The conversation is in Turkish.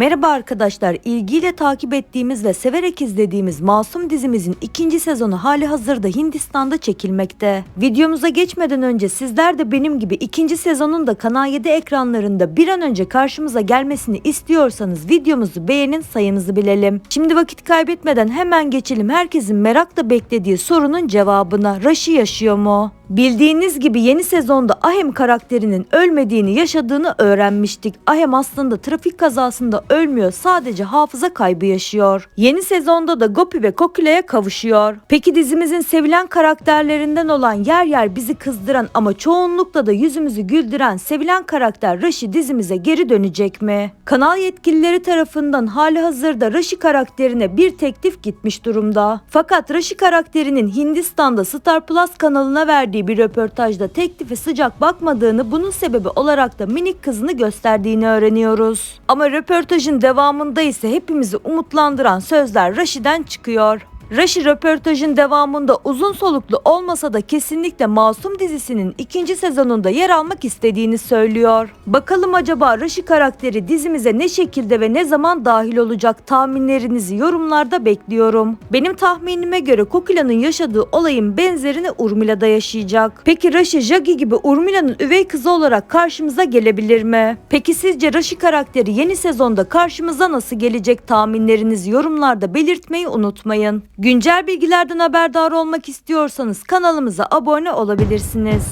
Merhaba arkadaşlar, ilgiyle takip ettiğimiz ve severek izlediğimiz Masum dizimizin ikinci sezonu hali hazırda Hindistan'da çekilmekte. Videomuza geçmeden önce sizler de benim gibi ikinci sezonun da Kanal 7 ekranlarında bir an önce karşımıza gelmesini istiyorsanız videomuzu beğenin sayınızı bilelim. Şimdi vakit kaybetmeden hemen geçelim herkesin merakla beklediği sorunun cevabına. Raşi yaşıyor mu? Bildiğiniz gibi yeni sezonda Ahem karakterinin ölmediğini yaşadığını öğrenmiştik. Ahem aslında trafik kazasında ölmüyor sadece hafıza kaybı yaşıyor. Yeni sezonda da Gopi ve Kokila'ya kavuşuyor. Peki dizimizin sevilen karakterlerinden olan yer yer bizi kızdıran ama çoğunlukla da yüzümüzü güldüren sevilen karakter Raşi dizimize geri dönecek mi? Kanal yetkilileri tarafından hali hazırda Raşi karakterine bir teklif gitmiş durumda. Fakat Raşi karakterinin Hindistan'da Star Plus kanalına verdiği bir röportajda teklife sıcak bakmadığını bunun sebebi olarak da minik kızını gösterdiğini öğreniyoruz. Ama röportajın devamında ise hepimizi umutlandıran sözler Raşi'den çıkıyor. Raşi röportajın devamında uzun soluklu olmasa da kesinlikle Masum dizisinin ikinci sezonunda yer almak istediğini söylüyor. Bakalım acaba Raşi karakteri dizimize ne şekilde ve ne zaman dahil olacak tahminlerinizi yorumlarda bekliyorum. Benim tahminime göre Kokila'nın yaşadığı olayın benzerini Urmila'da yaşayacak. Peki Raşi Jagi gibi Urmila'nın üvey kızı olarak karşımıza gelebilir mi? Peki sizce Raşi karakteri yeni sezonda karşımıza nasıl gelecek tahminlerinizi yorumlarda belirtmeyi unutmayın. Güncel bilgilerden haberdar olmak istiyorsanız kanalımıza abone olabilirsiniz.